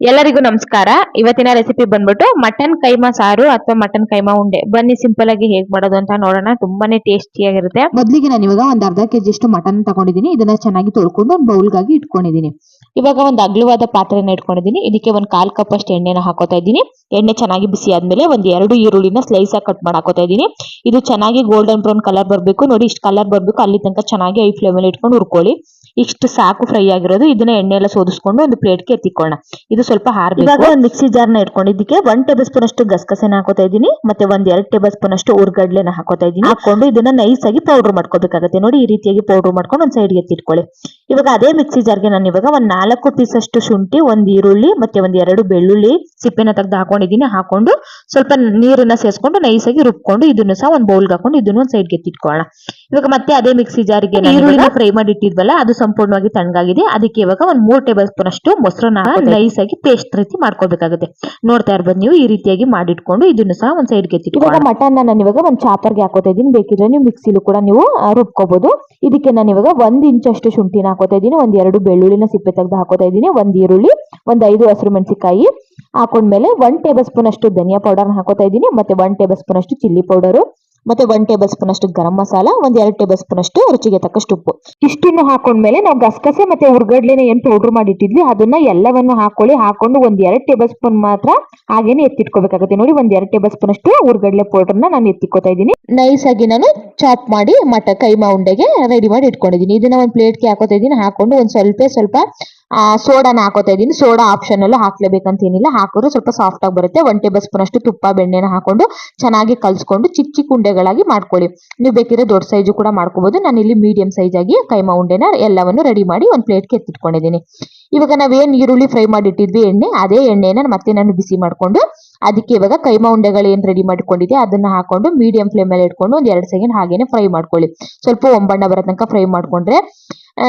ಎಲ್ಲರಿಗೂ ನಮಸ್ಕಾರ. ಇವತ್ತಿನ ರೆಸಿಪಿ ಬಂದ್ಬಿಟ್ಟು ಮಟನ್ ಕೈಮಾ ಸಾರು ಅಥವಾ ಮಟನ್ ಕೈಮಾ ಉಂಡೆ. ಬನ್ನಿ ಸಿಂಪಲ್ ಆಗಿ ಹೇಗ್ ಮಾಡೋದು ಅಂತ ನೋಡೋಣ. ತುಂಬಾನೇ ಟೇಸ್ಟಿಯಾಗಿರುತ್ತೆ ಮೊದಲಿಗೆ ನಾನು ಇವಾಗ ಒಂದ್ ಅರ್ಧ ಕೆಜಿ ಇಷ್ಟು ಮಟನ್ ತಗೊಂಡಿದ್ದೀನಿ. ಇದನ್ನ ಚೆನ್ನಾಗಿ ತೊಳ್ಕೊಂಡು ಒಂದು ಬೌಲ್ಗಾಗಿ ಇಟ್ಕೊಂಡಿದ್ದೀನಿ. ಇವಾಗ ಒಂದು ಅಗ್ಲವಾದ ಪಾತ್ರೆನ ಇಟ್ಕೊಂಡಿದ್ದೀನಿ. ಇದಕ್ಕೆ ಒಂದು ಕಾಲ್ ಕಪ್ ಅಷ್ಟು ಎಣ್ಣೆನ ಹಾಕೋತಾ ಇದ್ದೀನಿ. ಎಣ್ಣೆ ಚೆನ್ನಾಗಿ ಬಿಸಿ ಆದ್ಮೇಲೆ ಒಂದ್ ಎರಡು ಈರುಳ್ಳಿನ ಸ್ಲೈಸ್ ಆಗಿ ಕಟ್ ಮಾಡಾಕೋತಾ ಇದ್ದೀನಿ. ಇದು ಚೆನ್ನಾಗಿ ಗೋಲ್ಡನ್ ಬ್ರೌನ್ ಕಲರ್ ಬರಬೇಕು. ನೋಡಿ ಇಷ್ಟು ಕಲರ್ ಬರಬೇಕು. ಅಲ್ಲಿ ತನಕ ಚೆನ್ನಾಗಿ ಐ ಫ್ಲೇಮಲ್ಲಿ ಇಟ್ಕೊಂಡು ಹುರ್ಕೊಳ್ಳಿ. ಇಷ್ಟು ಸಾಕು ಫ್ರೈ ಆಗಿರೋದು. ಇದನ್ನ ಎಣ್ಣೆ ಎಲ್ಲ ಸೋದಿಸ್ಕೊಂಡು ಒಂದು ಪ್ಲೇಟ್ಗೆ ಎತ್ತಿಕೊಳ್ಳೋಣ. ಇದು ಸ್ವಲ್ಪ ಹಾರ್ಬೇಕು. ಇವಾಗ ಒಂದು ಮಿಕ್ಸಿ ನ ಇಟ್ಕೊಂಡಿದ್ದಕ್ಕೆ ಒನ್ ಟೇಬಲ್ ಸ್ಪೂನ್ ಅಷ್ಟು ಗಸಗಸೆನ ಹಾಕೋತಾ ಇದ್ದೀನಿ ಮತ್ತೆ ಒಂದ್ ಎರಡ್ ಟೇಬಲ್ ಸ್ಪೂನ್ ಅಷ್ಟು ಉರ್ಗಡ್ಲೆನ ಹಾಕೋತಾ ಇದ್ದೀನಿ. ಹಾಕೊಂಡು ಇದನ್ನ ನೈಸ್ ಆಗಿ ಪೌಡರ್ ಮಾಡ್ಕೋಬೇಕಾಗುತ್ತೆ. ನೋಡಿ ಈ ರೀತಿಯಾಗಿ ಪೌಡರ್ ಮಾಡ್ಕೊಂಡು ಒಂದ್ ಸೈಡ್ ಎತ್ತಿಟ್ಕೊಳ್ಳಿ. ಇವಾಗ ಅದೇ ಮಿಕ್ಸಿ ಜಾರ್ಗೆ ನಾನು ಇವಾಗ ಒಂದ್ ನಾಲ್ಕು ಪೀಸ್ ಅಷ್ಟು ಶುಂಠಿ ಒಂದ್ ಈರುಳ್ಳಿ ಮತ್ತೆ ಒಂದ್ ಎರಡು ಬೆಳ್ಳುಳ್ಳಿ ಸಿಪ್ಪೆನ ತೆಗೆದು ಹಾಕೊಂಡಿದ್ದೀನಿ. ಹಾಕೊಂಡು ಸ್ವಲ್ಪ ನೀರನ್ನ ಸೇರಿಸ್ಕೊಂಡು ನೈಸ್ ಆಗಿ ರುಬ್ಕೊಂಡು ಇದನ್ನು ಸಹ ಒಂದ್ ಬೌಲ್ಗೆ ಹಾಕೊಂಡು ಇದನ್ನು ಒಂದ್ ಸೈಡ್ಗೆ ಎತ್ತಿಟ್ಕೊಳ್ಳೋಣ. ಇವಾಗ ಮತ್ತೆ ಅದೇ ಮಿಕ್ಸಿ ಜಾರ್ಗೆ ಈರುಳ್ಳಿನ ಫ್ರೈ ಮಾಡಿ ಇಟ್ಟಿದ್ವಲ್ಲ ಅದು ಸಂಪೂರ್ಣವಾಗಿ ತಣ್ಣಗಾಗಿದೆ. ಅದಕ್ಕೆ ಇವಾಗ ಒಂದ್ ಮೂರ್ ಟೇಬಲ್ ಸ್ಪೂನ್ ಅಷ್ಟು ಮೊಸರನ್ನ ನೈಸ್ ಆಗಿ ಪೇಸ್ಟ್ ರೀತಿ ಮಾಡ್ಕೋಬೇಕಾಗುತ್ತೆ ನೋಡ್ತಾ ಇರ್ಬೋದು ನೀವು ಈ ರೀತಿಯಾಗಿ ಮಾಡಿಟ್ಕೊಂಡು ಇದನ್ನು ಸಹ ಒಂದು ಸೈಡ್ಗೆ ಎತ್ತಿಟ್ಟು ಇವಾಗ ಮಟನ್ ನಾನು ಇವಾಗ ಒಂದ್ ಚಾಪರ್ಗೆ ಹಾಕೋತಾ ಇದ್ದೀನಿ. ಬೇಕಿದ್ರೆ ನೀವು ಮಿಕ್ಸಿಲು ಕೂಡ ನೀವು ರುಬ್ಕೋಬಹುದು ಇದಕ್ಕೆ ನಾನು ಇವಾಗ ಒಂದ್ ಇಂಚ್ ಅಷ್ಟು ಶುಂಠಿನ ಹಾಕೋತಾ ಇದ್ದೀನಿ. ಒಂದ್ ಎರಡು ಬೆಳ್ಳುಳ್ಳಿನ ಸಿಪ್ಪೆ ತೆಗೆದು ಹಾಕೋತಾ ಇದ್ದೀನಿ. ಒಂದ್ ಈರುಳ್ಳಿ, ಒಂದ್ ಐದು ಹಸಿರು ಮೆಣಸಿಕಾಯಿ ಹಾಕೊಂಡ್ಮೇಲೆ ಒನ್ ಟೇಬಲ್ ಸ್ಪೂನ್ ಅಷ್ಟು ಧನಿಯಾ ಪೌಡರ್ ಹಾಕೋತಾ ಇದ್ದೀನಿ. ಮತ್ತೆ ಒನ್ ಟೇಬಲ್ ಸ್ಪೂನ್ ಅಷ್ಟು ಚಿಲ್ಲಿ ಪೌಡರ್ ಮತ್ತೆ ಒನ್ ಟೇಬಲ್ ಸ್ಪೂನ್ ಅಷ್ಟು ಗರಂ ಮಸಾಲ, ಒಂದ್ ಎರಡು ಟೇಬಲ್ ಸ್ಪೂನ್ ಅಷ್ಟು ರುಚಿಗೆ ತಕ್ಕಷ್ಟು ಉಪ್ಪು. ಇಷ್ಟನ್ನು ಹಾಕೊಂಡ್ಮೇಲೆ ನಾವು ಗಸಗಸೆ ಮತ್ತೆ ಉರ್ಗಡ್ಲೆನ ಏನ್ ಪೌಡರ್ ಮಾಡಿಟ್ಟಿದ್ವಿ ಅದನ್ನ ಎಲ್ಲವನ್ನು ಹಾಕೊಳ್ಳಿ, ಹಾಕೊಂಡು ಒಂದ್ ಎರಡು ಟೇಬಲ್ ಸ್ಪೂನ್ ಮಾತ್ರ ಹಾಗೇನೆ ಎತ್ತಿಟ್ಕೋಬೇಕಾಗುತ್ತೆ. ನೋಡಿ, ಒಂದ್ ಎರಡು ಟೇಬಲ್ ಸ್ಪೂನ್ ಅಷ್ಟು ಪೌಡರ್ ಪೌಡರ್ನ ನಾನು ಎತ್ತಿಕೋತಾ ಇದ್ದೀನಿ. ನೈಸ್ ಆಗಿ ನಾನು ಚಾಪ್ ಮಾಡಿ ಮಟ ಕೈಮಾ ಉಂಡೆಗೆ ರೆಡಿ ಮಾಡಿ ಇಟ್ಕೊಂಡಿದ್ದೀನಿ. ಇದನ್ನ ಒಂದ್ ಪ್ಲೇಟ್ಗೆ ಹಾಕೋತಾ ಇದ್ದೀನಿ, ಹಾಕೊಂಡು ಒಂದ್ ಸ್ವಲ್ಪ ಸ್ವಲ್ಪ ಸೋಡಾನ ಹಾಕೋತಾ ಇದ್ದೀನಿ. ಸೋಡಾ ಆಪ್ಷನ್ ಅಲ್ಲೂ ಹಾಕ್ಲೇಬೇಕಂತ ಏನಿಲ್ಲ. ಹಾಕಿದ್ರೆ ಸ್ವಲ್ಪ ಸಾಫ್ಟ್ ಆಗಿ ಬರುತ್ತೆ. ಒನ್ ಟೇಬಲ್ ಸ್ಪೂನ್ ಅಷ್ಟು ತುಪ್ಪ, ಬೆಣ್ಣೆನ ಹಾಕೊಂಡು ಚೆನ್ನಾಗಿ ಕಲ್ಸ್ಕೊಂಡು ಚಿಕ್ಕ ಚಿಕ್ಕ ಉಂಡೆಗಳಾಗಿ ಮಾಡ್ಕೊಳ್ಳಿ. ನೀವು ಬೇಕಿದ್ರೆ ದೊಡ್ಡ ಸೈಜು ಕೂಡ ಮಾಡ್ಕೋಬಹುದು ನಾನು ಇಲ್ಲಿ ಮೀಡಿಯಂ ಸೈಜ್ ಆಗಿ ಕೈಮಾ ಉಂಡೆನ ಎಲ್ಲವನ್ನು ರೆಡಿ ಮಾಡಿ ಒಂದು ಪ್ಲೇಟ್ಗೆ ಎತ್ತಿಟ್ಕೊಂಡಿದ್ದೀನಿ. ಇವಾಗ ನಾವೇನು ಈರುಳ್ಳಿ ಫ್ರೈ ಮಾಡಿಟ್ಟಿದ್ವಿ ಎಣ್ಣೆ, ಅದೇ ಎಣ್ಣೆನ ಮತ್ತೆ ನಾನು ಬಿಸಿ ಮಾಡ್ಕೊಂಡು ಅದಕ್ಕೆ ಇವಾಗ ಕೈಮಾ ಉಂಡೆಗಳು ಏನ್ ರೆಡಿ ಮಾಡ್ಕೊಂಡಿದೆ ಅದನ್ನ ಹಾಕೊಂಡು ಮೀಡಿಯಂ ಫ್ಲೇಮ್ ಮೇಲೆ ಇಟ್ಕೊಂಡು ಒಂದ್ ಎರಡು ಸೆಕೆಂಡ್ ಹಾಗೇನೆ ಫ್ರೈ ಮಾಡ್ಕೊಳ್ಳಿ. ಸ್ವಲ್ಪ ಒಂಬಣ್ಣ ಬರೋ ತನಕ ಫ್ರೈ ಮಾಡ್ಕೊಂಡ್ರೆ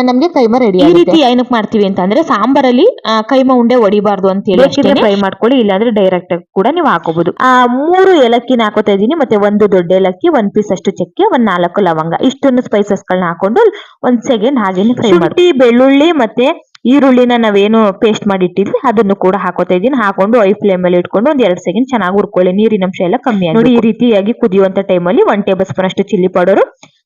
ನಮ್ಗೆ ಕೈಮಾ ರೆಡಿ ಈ ರೀತಿ ಏನಕ್ಕೆ ಮಾಡ್ತೀವಿ ಅಂತಂದ್ರೆ ಸಾಂಬಾರಲ್ಲಿ ಕೈಮ ಕೈಮಾ ಉಂಡೆ ಒಡಿಬಾರ್ದು ಅಂತ ಹೇಳಿ ಫ್ರೈ ಮಾಡ್ಕೊಳ್ಳಿ ಇಲ್ಲಾಂದ್ರೆ ಡೈರೆಕ್ಟ್ ಕೂಡ ನೀವು ಹಾಕೋಬಹುದು ಆ ಮೂರು ಏಲಕ್ಕಿನ ಹಾಕೋತಾ ಇದೀನಿ ಮತ್ತೆ ಒಂದು ದೊಡ್ಡ ಏಲಕ್ಕಿ ಒಂದ್ ಪೀಸ್ ಅಷ್ಟು ಚಕ್ಕೆ ಒಂದ್ ನಾಲ್ಕು ಲವಂಗ. ಇಷ್ಟನ್ನು ಸ್ಪೈಸಸ್ ಗಳನ್ನ ಹಾಕೊಂಡು ಒಂದ್ ಸೆಕೆಂಡ್ ಹಾಗೇನೆ ಫ್ರೈ ಮಾಡಿ ಬೆಳ್ಳುಳ್ಳಿ ಮತ್ತೆ ಈರುಳ್ಳಿನ ನಾವೇನು ಪೇಸ್ಟ್ ಮಾಡಿ ಇಟ್ಟಿದ್ವಿ ಅದನ್ನು ಕೂಡ ಹಾಕೋತಾ ಇದೀನಿ ಹಾಕೊಂಡು ಐ ಫ್ಲೇಮ್ ಅಲ್ಲಿ ಇಟ್ಕೊಂಡು ಒಂದ್ ಎರಡು ಸೆಕೆಂಡ್ ಚೆನ್ನಾಗಿ ಹುರ್ಕೊಳ್ಳಿ. ನೀರಿನ ಅಂಶ ಎಲ್ಲ ಕಮ್ಮಿ ಆಗಿ ನೋಡಿ ಈ ರೀತಿಯಾಗಿ ಕುದಿಯುವಂತ ಟೈಮಲ್ಲಿ ಒನ್ ಟೇಬಲ್ ಸ್ಪೂನ್ ಅಷ್ಟು ಚಿಲ್ಲಿ ಪೌಡರ್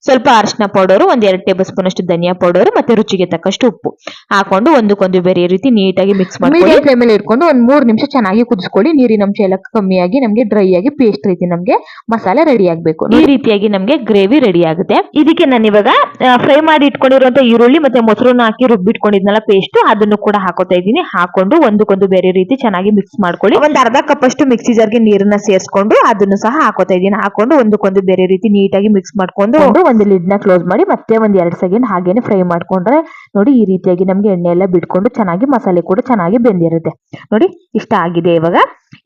ಸ್ವಲ್ಪ ಅರಿಶಿನ ಪೌಡರ್ ಒಂದ್ ಎರಡು ಟೇಬಲ್ ಸ್ಪೂನ್ ಅಷ್ಟು ಧನಿಯಾ ಪೌಡರ್ ಮತ್ತೆ ರುಚಿಗೆ ತಕ್ಕಷ್ಟು ಉಪ್ಪು ಹಾಕೊಂಡು ಒಂದಕ್ಕೊಂದು ಬೇರೆ ರೀತಿ ನೀಟಾಗಿ ಮಿಕ್ಸ್ ಮಾಡಿ ಫ್ಲೇಮ್ ಅಲ್ಲಿ ಇಟ್ಕೊಂಡು ಒಂದ್ ಮೂರ್ ನಿಮಿಷ ಚೆನ್ನಾಗಿ ಕುದಿಸ್ಕೊಳ್ಳಿ. ನೀರಿನ ಅಂಶ ಎಲ್ಲ ಕಮ್ಮಿಯಾಗಿ ನಮ್ಗೆ ಡ್ರೈ ಆಗಿ ಪೇಸ್ಟ್ ರೀತಿ ನಮ್ಗೆ ಮಸಾಲೆ ರೆಡಿ ಆಗ್ಬೇಕು. ಈ ರೀತಿಯಾಗಿ ನಮ್ಗೆ ಗ್ರೇವಿ ರೆಡಿ ಆಗುತ್ತೆ. ಇದಕ್ಕೆ ನಾನು ಇವಾಗ ಫ್ರೈ ಮಾಡಿ ಇಟ್ಕೊಂಡಿರುವಂತ ಈರುಳ್ಳಿ ಮತ್ತೆ ಮೊಸರನ್ನ ಹಾಕಿ ರುಬ್ಬಿಟ್ಕೊಂಡಿದ್ನಲ್ಲ ಪೇಸ್ಟ್ ಅದನ್ನು ಕೂಡ ಹಾಕೋತಾ ಇದ್ದೀನಿ. ಹಾಕೊಂಡು ಒಂದಕ್ಕೊಂದು ಬೇರೆ ರೀತಿ ಚೆನ್ನಾಗಿ ಮಿಕ್ಸ್ ಮಾಡ್ಕೊಳ್ಳಿ. ಒಂದ್ ಅರ್ಧ ಕಪ್ ಅಷ್ಟು ಮಿಕ್ಸಿ ಜಾರ್ಗೆ ನೀರನ್ನ ಸೇರಿಸ್ಕೊಂಡು ಅದನ್ನು ಸಹ ಹಾಕೋತಾ ಇದ್ದೀನಿ. ಹಾಕೊಂಡು ಒಂದಕ್ಕೊಂದು ಬೇರೆ ರೀತಿ ನೀಟಾಗಿ ಮಿಕ್ಸ್ ಮಾಡ್ಕೊಂಡು ಒಂದು ಲಿಡ್ನ ಕ್ಲೋಸ್ ಮಾಡಿ ಮತ್ತೆ ಒಂದ್ ಎರಡ್ ಸೆಕೆಂಡ್ ಹಾಗೇನೆ ಫ್ರೈ ಮಾಡ್ಕೊಂಡ್ರೆ ನೋಡಿ ಈ ರೀತಿಯಾಗಿ ನಮ್ಗೆ ಎಣ್ಣೆ ಎಲ್ಲ ಬಿಟ್ಕೊಂಡು ಚೆನ್ನಾಗಿ ಮಸಾಲೆ ಕೂಡ ಚೆನ್ನಾಗಿ ಬೆಂದಿರುತ್ತೆ. ನೋಡಿ ಇಷ್ಟ ಆಗಿದೆ ಇವಾಗ.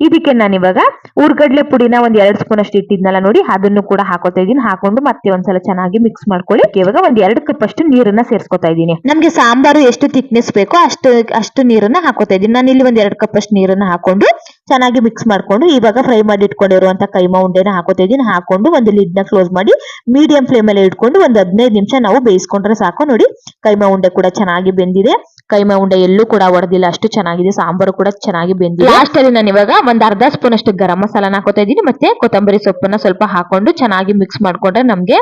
ಇದಕ್ಕೆ ನಾನು ಇವಾಗ ಉರ್ಗಡ್ಲೆ ಪುಡಿನ ಒಂದ್ ಎರಡ್ ಸ್ಪೂನ್ ಅಷ್ಟು ಇಟ್ಟಿದ್ನಲ್ಲ ನೋಡಿ, ಅದನ್ನು ಕೂಡ ಹಾಕೋತಾ ಇದೀನಿ ಹಾಕೊಂಡು ಮತ್ತೆ ಒಂದ್ಸಲ ಚೆನ್ನಾಗಿ ಮಿಕ್ಸ್ ಮಾಡ್ಕೊಳ್ಳಿ. ಇವಾಗ ಒಂದ್ ಎರಡ್ ಕಪ್ ಅಷ್ಟು ನೀರನ್ನ ಸೇರ್ಸ್ಕೊತಾ ಇದೀನಿ ನಮ್ಗೆ ಸಾಂಬಾರು ಎಷ್ಟು ತಿಕ್ನೆಸ್ ಬೇಕೋ ಅಷ್ಟು ಅಷ್ಟು ನೀರನ್ನ ಹಾಕೋತಾ ಇದೀನಿ ನಾನು ಇಲ್ಲಿ ಒಂದ್ ಎರಡ್ ಕಪ್ ಅಷ್ಟು ನೀರನ್ನ ಹಾಕೊಂಡು ಚೆನ್ನಾಗಿ ಮಿಕ್ಸ್ ಮಾಡ್ಕೊಂಡು ಇವಾಗ ಫ್ರೈ ಮಾಡಿ ಇಟ್ಕೊಂಡಿರುವಂತ ಕೈಮಾ ಉಂಡೆನ ಹಾಕೋತಾ ಇದೀನಿ ಹಾಕೊಂಡು ಒಂದು ಲಿಡ್ನ ಕ್ಲೋಸ್ ಮಾಡಿ ಮೀಡಿಯಂ ಫ್ಲೇಮ್ ಅಲ್ಲಿ ಇಟ್ಕೊಂಡು ಒಂದ್ ಹದಿನೈದು ನಿಮಿಷ ನಾವು ಬೇಯಿಸ್ಕೊಂಡ್ರೆ ಸಾಕು. ನೋಡಿ, ಕೈಮಾ ಉಂಡೆ ಕೂಡ ಚೆನ್ನಾಗಿ ಬೆಂದಿದೆ. ಕೈಮಾ ಉಂಡೆ ಎಲ್ಲೂ ಕೂಡ ಒಡೆದಿಲ್ಲ. ಅಷ್ಟು ಚೆನ್ನಾಗಿದೆ. ಸಾಂಬಾರು ಕೂಡ ಚೆನ್ನಾಗಿ ಬೆಂದಿದೆ. ಲಾಸ್ಟ್ ಅಲ್ಲಿ ನಾನು ಇವಾಗ ಒಂದ್ ಅರ್ಧ ಸ್ಪೂನ್ ಅಷ್ಟು ಗರಂ ಮಸಾಲಾನ ಹಾಕೋತಾ ಇದ್ದೀನಿ. ಮತ್ತೆ ಕೊತ್ತಂಬರಿ ಸೊಪ್ಪನ್ನ ಸ್ವಲ್ಪ ಹಾಕೊಂಡು ಚೆನ್ನಾಗಿ ಮಿಕ್ಸ್ ಮಾಡ್ಕೊಂಡ್ರೆ ನಮ್ಗೆ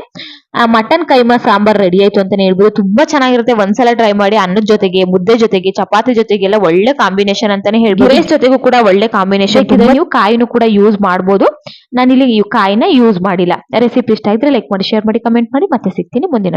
ಮಟನ್ ಕೈಮಾ ಸಾಂಬಾರ್ ರೆಡಿ ಆಯ್ತು ಅಂತಾನೆ ಹೇಳ್ಬೋದು. ತುಂಬಾ ಚೆನ್ನಾಗಿರುತ್ತೆ. ಒಂದ್ಸಲ ಟ್ರೈ ಮಾಡಿ ಅನ್ನದ ಜೊತೆಗೆ ಮುದ್ದೆ ಜೊತೆಗೆ ಚಪಾತಿ ಜೊತೆಗೆಲ್ಲ ಒಳ್ಳೆ ಕಾಂಬಿನೇಷನ್ ಅಂತಾನೆ ಹೇಳ್ಬೋದು. ರೈಸ್ ಜೊತೆಗೂ ಕೂಡ ಒಳ್ಳೆ ಕಾಂಬಿನೇಷನ್ ಇದೆ ನೀವು ಕಾಯಿನೂ ಕೂಡ ಯೂಸ್ ಮಾಡ್ಬೋದು. ನಾನಿಲ್ಲಿ ಕಾಯಿನ ಯೂಸ್ ಮಾಡಿಲ್ಲ. ರೆಸಿಪಿ ಇಷ್ಟ ಆಗಿದ್ರೆ ಲೈಕ್ ಮಾಡಿ ಶೇರ್ ಮಾಡಿ ಕಮೆಂಟ್ ಮಾಡಿ. ಮತ್ತೆ ಸಿಗ್ತೀನಿ ಮುಂದಿನ